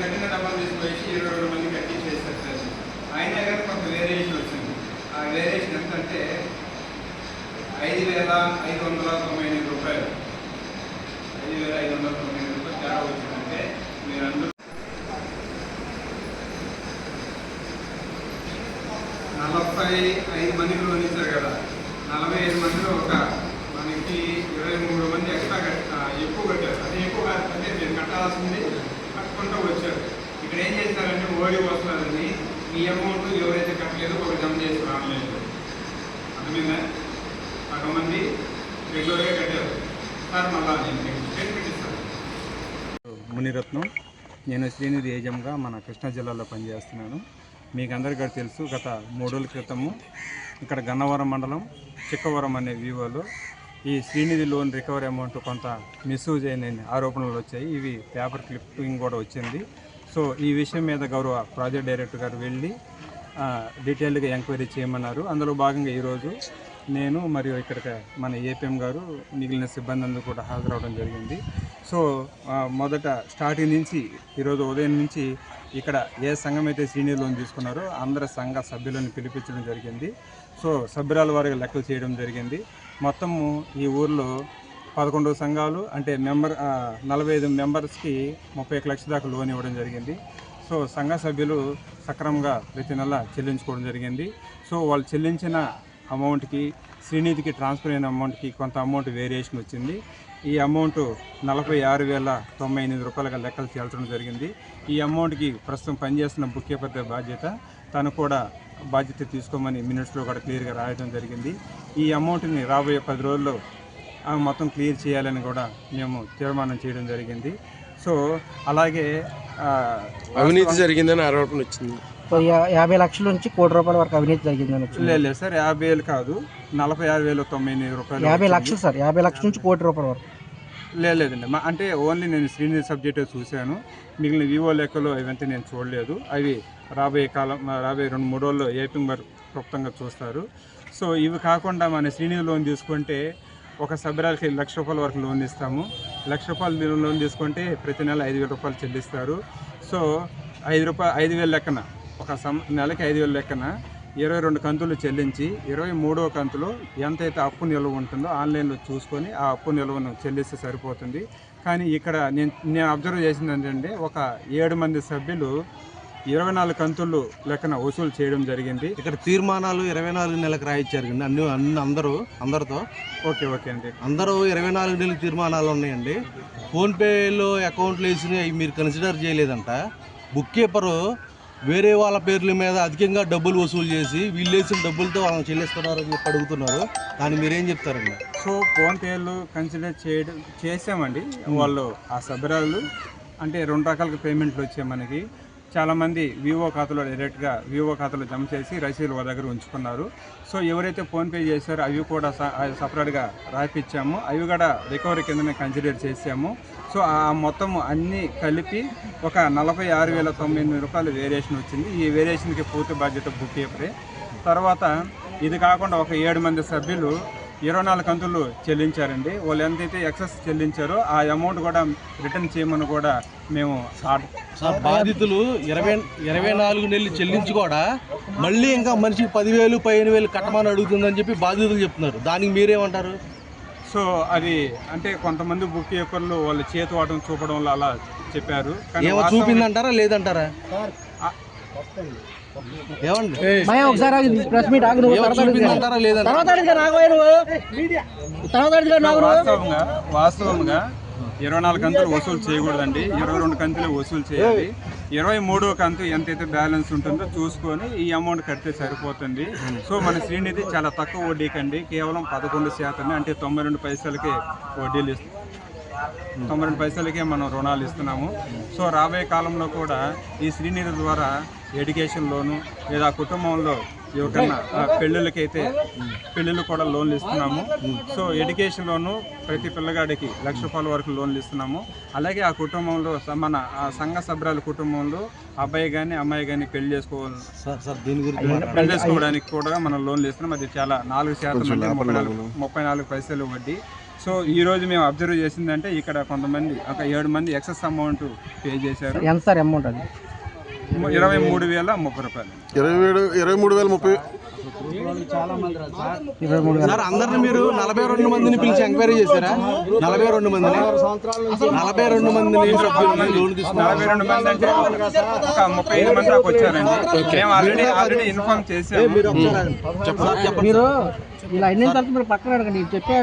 డబ్బులు తీసుకొచ్చి ఇరవై రెండు మంది కట్టి చేశారు సార్. అయినా కానీ కొంత వేరియేషన్ వచ్చింది. ఆ వేరియేషన్ ఎంతంటే ఐదు వేల ఐదు వందల తొంభై ఎనిమిది రూపాయలు. ఐదు వేల ఐదు వందల తొంభై ఎనిమిది రూపాయలు తేడా వచ్చిందంటే మీరు అందరూ నలభై ఐదు మందికి లోన్ ఇచ్చారు కదా. నలభై ఐదు మందిలో ఒక మనకి ఇరవై మూడు మంది ఎక్స్ట్రా కట్ ఎక్కువ కట్టారు. అదే ఎక్కువ కాకపోతే మీరు కట్టాల్సింది కట్టుకుంటూ వచ్చారు ఇక్కడ ఏం చేస్తారంటే ఓడి వస్తున్నారని మీ అమౌంట్ ఎవరైతే కట్టలేదో ఒకటి జమ చేసి ఆన్లైన్లో అర్థమైందా సగం రెగ్యులర్గా కట్టారు. సార్ మళ్ళా స్టేట్మెంట్ ఇస్తాను. మునిరత్నం. నేను శ్రీనిధి ఏజంగా మన కృష్ణా జిల్లాలో పనిచేస్తున్నాను. మీకు అందరికీ తెలుసు గత మూడు రోజుల క్రితము ఇక్కడ గన్నవరం మండలం చిక్కవరం అనే వీవోలో ఈ శ్రీనిధి లోన్ రికవరీ అమౌంట్ కొంత మిస్యూజ్ అయిన ఆరోపణలు వచ్చాయి. ఇవి పేపర్ క్లిప్పింగ్ కూడా వచ్చింది. సో ఈ విషయం మీద గౌరవ ప్రాజెక్ట్ డైరెక్టర్ గారు వెళ్ళి డీటెయిల్డ్గా డీటెయిల్గా ఎంక్వైరీ చేయమన్నారు. అందులో భాగంగా ఈరోజు నేను మరియు ఇక్కడికి మన ఏపీఎం గారు మిగిలిన సిబ్బంది అందరూ కూడా హాజరవడం జరిగింది. సో మొదట స్టార్టింగ్ నుంచి ఈరోజు ఉదయం నుంచి ఇక్కడ ఏ సంఘం అయితే సీనియర్ లోన్ తీసుకున్నారో అందరి సంఘ సభ్యులను పిలిపించడం జరిగింది. సో సభ్యురాల వారికి లెక్కలు చేయడం జరిగింది. మొత్తము ఈ ఊర్లో పదకొండు సంఘాలు అంటే మెంబర్ నలభై ఐదు మెంబర్స్కి ముప్పై ఒక లక్షల దాకా లోన్ ఇవ్వడం జరిగింది. సో సంఘ సభ్యులు సక్రమంగా ప్రతి నెల చెల్లించుకోవడం జరిగింది. సో వాళ్ళు చెల్లించిన అమౌంట్కి శ్రీనిధికి ట్రాన్స్ఫర్ అయిన అమౌంట్కి కొంత అమౌంట్ వేరియేషన్ వచ్చింది. ఈ అమౌంట్ నలభై ఆరు వేల తొంభై ఎనిమిది రూపాయలుగా లెక్కలు చేల్చడం జరిగింది. ఈ అమౌంట్కి ప్రస్తుతం పనిచేస్తున్న బుక్ కీపర్ బాధ్యత తను కూడా బాధ్యత తీసుకోమని మినిట్స్లో కూడా క్లియర్గా రాయడం జరిగింది. ఈ అమౌంట్ని రాబోయే పది రోజుల్లో ఆ మొత్తం క్లియర్ చేయాలని కూడా మేము తీర్మానం చేయడం జరిగింది. సో అలాగే అవినీతి జరిగిందని ఆరోపణ వచ్చింది. యాభై లక్షల నుంచి కోటి రూపాయల వరకు అవినీతి జరిగిందని వచ్చింది. లేదు లేదు సార్ యాభై వేలు కాదు నలభై ఆరు వేలు తొంభై ఎనిమిది రూపాయలు యాభై. లక్షలు సార్ యాభై లక్షల నుంచి కోటి రూపాయల వరకు. లేదు లేదండి. మా- అంటే ఓన్లీ నేను శ్రీనిధి సబ్జెక్ట్ చూశాను. మిగిలిన వివో లెక్కలు ఇవంతా నేను చూడలేదు. అవి రాబోయే కాలం రాబోయే రెండు మూడు రోజుల్లో ఏపీ మరి క్లుప్తంగా చూస్తారు. సో ఇవి కాకుండా మన శ్రీనిధి లోన్ తీసుకుంటే ఒక సభ్యురాలకి లక్ష రూపాయల వరకు లోన్ ఇస్తాము. లక్ష రూపాయలు లోన్ తీసుకుంటే ప్రతి నెల ఐదు వేల రూపాయలు చెల్లిస్తారు. సో ఐదు రూపాయలు ఐదు వేల లెక్కన ఒక సం నెలకి ఐదు వేల లెక్కన ఇరవై రెండు కంతులు చెల్లించి ఇరవై మూడవ కంతులో ఎంతైతే అప్పు నిల్వ ఉంటుందో ఆన్లైన్లో చూసుకొని ఆ అప్పు నిల్వను చెల్లిస్తే సరిపోతుంది. కానీ ఇక్కడ నేను నేను అబ్జర్వ్ చేసింది ఏంటంటే ఒక ఏడు మంది సభ్యులు ఇరవై నాలుగు కంతులు లెక్కన వసూలు చేయడం జరిగింది. ఇక్కడ తీర్మానాలు ఇరవై నాలుగు నెలలకు రాయించారు కండి అన్ని అన్ని అందరూ అందరితో. ఓకే ఓకే అండి. అందరూ ఇరవై నాలుగు నెలల తీర్మానాలు ఉన్నాయండి. ఫోన్పేలో అకౌంట్లు వేసిన అవి మీరు కన్సిడర్ చేయలేదంట. బుక్ కీపరు వేరే వాళ్ళ పేర్ల మీద అధికంగా డబ్బులు వసూలు చేసి వీళ్ళు వేసిన డబ్బులతో వాళ్ళని చెల్లిస్తున్నారని చెప్పి అడుగుతున్నారు. దాన్ని మీరేం చెప్తారండి? సో ఫోన్పేలు కన్సిడర్ చేయడం చేసామండి. వాళ్ళు ఆ సభ్యురాలు అంటే రెండు రకాల పేమెంట్లు వచ్చాయి మనకి. చాలామంది వివో ఖాతాలో డైరెక్ట్గా వివో ఖాతాలో జమ చేసి రసీదులు వాళ్ళ దగ్గర ఉంచుకున్నారు. సో ఎవరైతే ఫోన్పే చేశారో అవి కూడా సపరేట్గా రాయిపించాము అవి కూడా రికవరీ కిందనే కన్సిడర్ చేసాము. సో ఆ మొత్తం అన్నీ కలిపి ఒక నలభై ఆరు వేల తొంభై ఎనిమిది రూపాయలు వేరియేషన్ వచ్చింది. ఈ వేరియేషన్కి పూర్తి బాధ్యత బుక్ కీపరే తర్వాత ఇది కాకుండా ఒక ఏడు మంది సభ్యులు ఇరవై నాలుగు కంతులు చెల్లించారండి. వాళ్ళు ఎంతైతే ఎక్సెస్ చెల్లించారో ఆ అమౌంట్ కూడా రిటర్న్ చేయమని కూడా మేము బాధితులు ఇరవై ఇరవై నాలుగు నెలలు చెల్లించి కూడా మళ్ళీ ఇంకా మనిషికి పదివేలు పదిహేను వేలు కట్టమని అడుగుతుందని చెప్పి బాధితులు చెప్తున్నారు. దానికి మీరేమంటారు? సో అది అంటే కొంతమంది బుక్ కీపర్లు వాళ్ళ చేతి వాటం చూపడం వల్ల అలా చెప్పారు. కానీ ఏమో వాస్తవం- చూపిందంటారా లేదంటారా? ఏమండి? ఒకసారి ప్రెస్ మీట్ ఆగు. చూపిందంటారా లేదంటారా? వాస్తవంగా ఇరవై నాలుగు కంతులు వసూలు చేయకూడదండి. ఇరవై రెండు కంతులు వసూలు చేయాలి. ఇరవై మూడో కంతు ఎంతైతే బ్యాలెన్స్ ఉంటుందో చూసుకొని ఈ అమౌంట్ కడితే సరిపోతుంది. సో మన శ్రీనిధి చాలా తక్కువ వడ్డీకి అండి కేవలం పదకొండు శాతమే అంటే తొంభై రెండు పైసలకి వడ్డీలు ఇస్తుంది తొంభై రెండు పైసలకే మనం రుణాలు ఇస్తున్నాము. సో రాబోయే కాలంలో కూడా ఈ శ్రీనిధి ద్వారా ఎడ్యుకేషన్ లోను లేదా కుటుంబంలో ఎవరికన్నా ఆ, పెళ్ళిళ్ళకైతే పెళ్ళిళ్ళు కూడా లోన్లు ఇస్తున్నాము. సో ఎడ్యుకేషన్ లోను ప్రతి పిల్లగాడికి లక్ష రూపాయల వరకు లోన్లు ఇస్తున్నాము. అలాగే ఆ కుటుంబంలో మన ఆ సంఘ సభ్యుల కుటుంబంలో అబ్బాయి కానీ అమ్మాయి కానీ పెళ్ళి చేసుకోవాలి సార్ సార్ దీని గురించి మాట్లాడండి. పెళ్ళి చేసుకోవడానికి కూడా మనం లోన్లు ఇస్తున్నాం. అది చాలా నాలుగు శాతం అంటే ముప్పై నాలుగు ముప్పై నాలుగు పైసలు వడ్డీ. సో ఈ రోజు మేము అబ్జర్వ్ చేసిందంటే ఇక్కడ కొంతమంది ఒక ఏడు మంది ఎక్సెస్ అమౌంట్ పే చేశారు. ఎంత సార్ అమౌంట్ అది? ఇరవై మూడు వేల ముప్పై రూపాయలు. ఇరవై ఏడు ఇరవై మూడు వేల ముప్పై. సార్ అందరిని మీరు నలభై రెండు మందిని పిలిచి ఎంక్వైరీ చేశారా? నలభై రెండు మందిని? నలభై రెండు మందిని సభ్యుల్ని లోన్ తీసుకున్నారు నలభై రెండు మంది అంటే ఒక ముప్పై ఐదు మంది దాకా వచ్చారండి. మేము ఆల్రెడీ ఆల్రెడీ ఇన్ఫార్మ్ చేసాము. మీరు ఇలా అయిన తర్వాత మీరు పక్కన అడగండి. చెప్పే